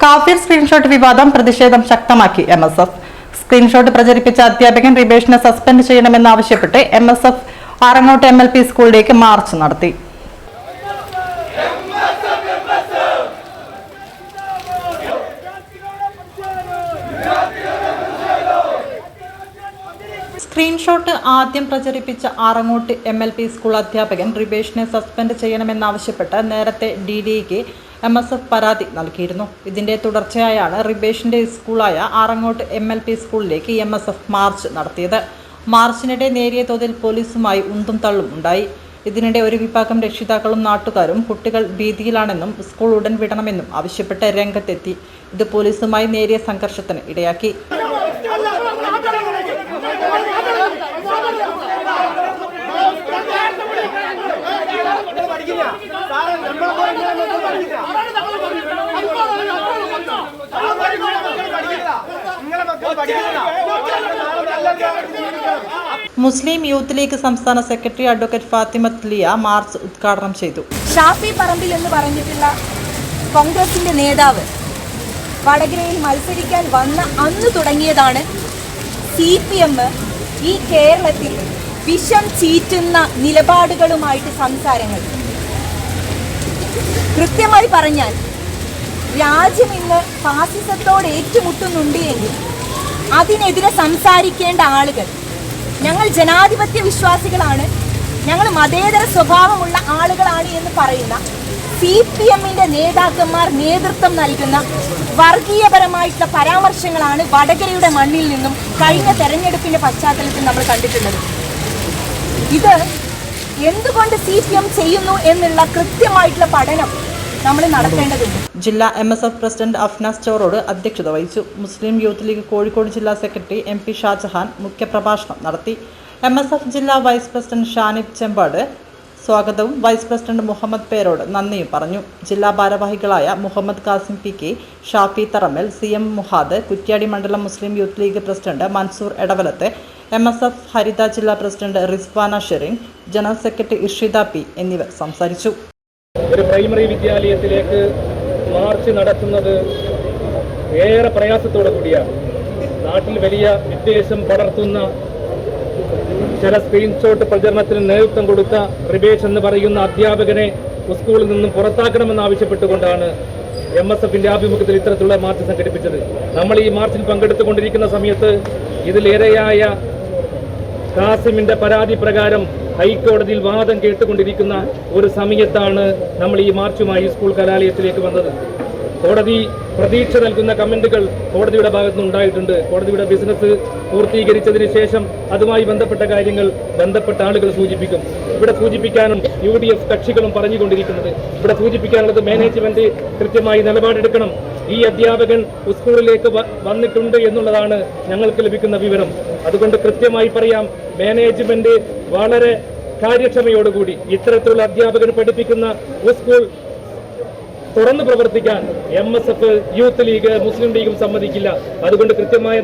കാഫിർ സ്ക്രീൻഷോട്ട് വിവാദം പ്രതിഷേധം ശക്തമാക്കി എം എസ് എഫ് സ്ക്രീൻഷോട്ട് പ്രചരിപ്പിച്ച അധ്യാപകൻ റിബേഷിനെ സസ്പെൻഡ് ചെയ്യണമെന്നാവശ്യപ്പെട്ട് M S F Arangottu M L P സ്കൂളിലേക്ക് മാർച്ച് നടത്തി. സ്ക്രീൻഷോട്ട് ആദ്യം പ്രചരിപ്പിച്ച Arangottu M L P school അധ്യാപകൻ റിബേഷിനെ സസ്പെൻഡ് ചെയ്യണമെന്നാവശ്യപ്പെട്ട് നേരത്തെ ഡി ഡിക്ക് എം എസ് എഫ് പരാതി നൽകിയിരുന്നു. ഇതിന്റെ തുടർച്ചയായാണ് റിബേഷിന്റെ സ്കൂളായ ആറങ്ങോട്ട് എം എൽ പി സ്കൂളിലേക്ക് എം എസ് എഫ് മാർച്ച് നടത്തിയത്. മാർച്ചിനിടെ നേരിയ തോതിൽ പോലീസുമായി ഉന്തും തള്ളും ഉണ്ടായി. ഇതിനിടെ ഒരു വിഭാഗം രക്ഷിതാക്കളും നാട്ടുകാരും കുട്ടികൾ ഭീതിയിലാണെന്നും സ്കൂൾ ഉടൻ വിടണമെന്നും ആവശ്യപ്പെട്ട് രംഗത്തെത്തി. ഇത് പോലീസുമായി നേരിയ സംഘർഷത്തിന് ഇടയാക്കി. മുസ്ലിം യൂത്ത് ലീഗ് സംസ്ഥാന secretary advocate Fathimath Liya march ഉദ്ഘാടനം ചെയ്തു. ഷാഫി പറമ്പിൽ എന്ന് പറഞ്ഞിട്ടുള്ള കോൺഗ്രസിന്റെ നേതാവ് വടകരയിൽ മത്സരിക്കാൻ വന്ന അന്ന് തുടങ്ങിയതാണ് സി പി എം ഈ കേരളത്തിൽ വിഷം ചീറ്റുന്ന നിലപാടുകളുമായിട്ട് സംസാരങ്ങൾ. കൃത്യമായി പറഞ്ഞാൽ രാജ്യം ഇന്ന് ഫാസിസത്തോട് ഏറ്റുമുട്ടുന്നുണ്ട് എങ്കിൽ അതിനെതിരെ സംസാരിക്കേണ്ട ആളുകൾ. ഞങ്ങൾ ജനാധിപത്യ വിശ്വാസികളാണ്. ഞങ്ങൾ മതേതര സ്വഭാവമുള്ള ആളുകളാണ് എന്ന് പറയുന്ന സി പി എമ്മിന്റെ നേതാക്കന്മാർ നേതൃത്വം നൽകുന്ന വർഗീയപരമായിട്ടുള്ള പരാമർശങ്ങളാണ് വടകരയുടെ മണ്ണിൽ നിന്നും കഴിഞ്ഞ തെരഞ്ഞെടുപ്പിന്റെ പശ്ചാത്തലത്തിൽ നമ്മൾ കണ്ടിട്ടുള്ളത്. ഇത് എന്തുകൊണ്ട് സി പി എം ചെയ്യുന്നു എന്നുള്ള കൃത്യമായിട്ടുള്ള പഠനം നമ്മൾ നടത്തേണ്ടതുണ്ട്. ജില്ലാ M S F president Afnas Chorode അധ്യക്ഷത വഹിച്ചു. മുസ്ലിം യൂത്ത് ലീഗ് കോഴിക്കോട് ജില്ലാ സെക്രട്ടറി എം പി ഷാജഹാൻ മുഖ്യപ്രഭാഷണം നടത്തി. എം എസ് എഫ് ജില്ലാ വൈസ് പ്രസിഡന്റ് ഷാനിബ് ചെമ്പാട് സ്വാഗതവും വൈസ് പ്രസിഡന്റ് മുഹമ്മദ് പേരോട് നന്ദിയും പറഞ്ഞു. ജില്ലാ ഭാരവാഹികളായ Muhammad Kasim P K Shafi Tharammal C M Muhad Kuttiady മണ്ഡലം Muslim Youth League president Mansoor Edavalath M S F Haritha ജില്ലാ president Rizwana Sherin general secretary Irshida P എന്നിവർ സംസാരിച്ചു. ഒരു പ്രൈമറി വിദ്യാലയത്തിലേക്ക് മാർച്ച് നടത്തുന്നത് ഏറെ പ്രയാസത്തോടു കൂടിയാണ് നാട്ടിൽ വലിയ വിദ്വേഷം പടർത്തുന്ന ചില സ്ക്രീൻഷോട്ട് പ്രചരണത്തിന് നേതൃത്വം കൊടുത്ത റിബേഷ് എന്ന് പറയുന്ന അധ്യാപകനെ സ്കൂളിൽ നിന്നും പുറത്താക്കണമെന്ന് ആവശ്യപ്പെട്ടുകൊണ്ടാണ് എം എസ് എഫിന്റെ ആഭിമുഖ്യത്തിൽ ഇത്തരത്തിലുള്ള മാർച്ച് സംഘടിപ്പിച്ചത്. നമ്മൾ ഈ മാർച്ചിൽ പങ്കെടുത്തുകൊണ്ടിരിക്കുന്ന സമയത്ത് ഇതിലേറെയായ കാസിമിന്റെ പരാതി പ്രകാരം ഹൈക്കോടതിയിൽ വാദം കേട്ടുകൊണ്ടിരിക്കുന്ന ഒരു സമയത്താണ് നമ്മൾ ഈ മാർച്ചുമായി സ്കൂൾ കലാലയത്തിലേക്ക് വന്നത്. കോടതി പ്രതീക്ഷ നൽകുന്ന കമന്റുകൾ കോടതിയുടെ ഭാഗത്തുനിന്ന് ഉണ്ടായിട്ടുണ്ട്. കോടതിയുടെ ബിസിനസ് പൂർത്തീകരിച്ചതിന് ശേഷം അതുമായി ബന്ധപ്പെട്ട കാര്യങ്ങൾ ബന്ധപ്പെട്ട ആളുകൾ സൂചിപ്പിക്കും. ഇവിടെ സൂചിപ്പിക്കാനും യു ഡി എഫ് കക്ഷികളും പറഞ്ഞുകൊണ്ടിരിക്കുന്നത്. ഇവിടെ സൂചിപ്പിക്കാനുള്ളത് മാനേജ്മെന്റ് കൃത്യമായി നിലപാടെടുക്കണം. ഈ അധ്യാപകൻ സ്കൂളിലേക്ക് വന്നിട്ടുണ്ട് എന്നുള്ളതാണ് ഞങ്ങൾക്ക് ലഭിക്കുന്ന വിവരം. അതുകൊണ്ട് കൃത്യമായി പറയാം മാനേജ്മെന്റ് വളരെ കാര്യക്ഷമയോടുകൂടി ഇത്തരത്തിലുള്ള അധ്യാപകർ പഠിപ്പിക്കുന്ന സ്കൂൾ തുറന്നു പ്രവർത്തിക്കാൻ M S F Youth League Muslim ലീഗും സമ്മതിക്കില്ല. അതുകൊണ്ട് കൃത്യമായ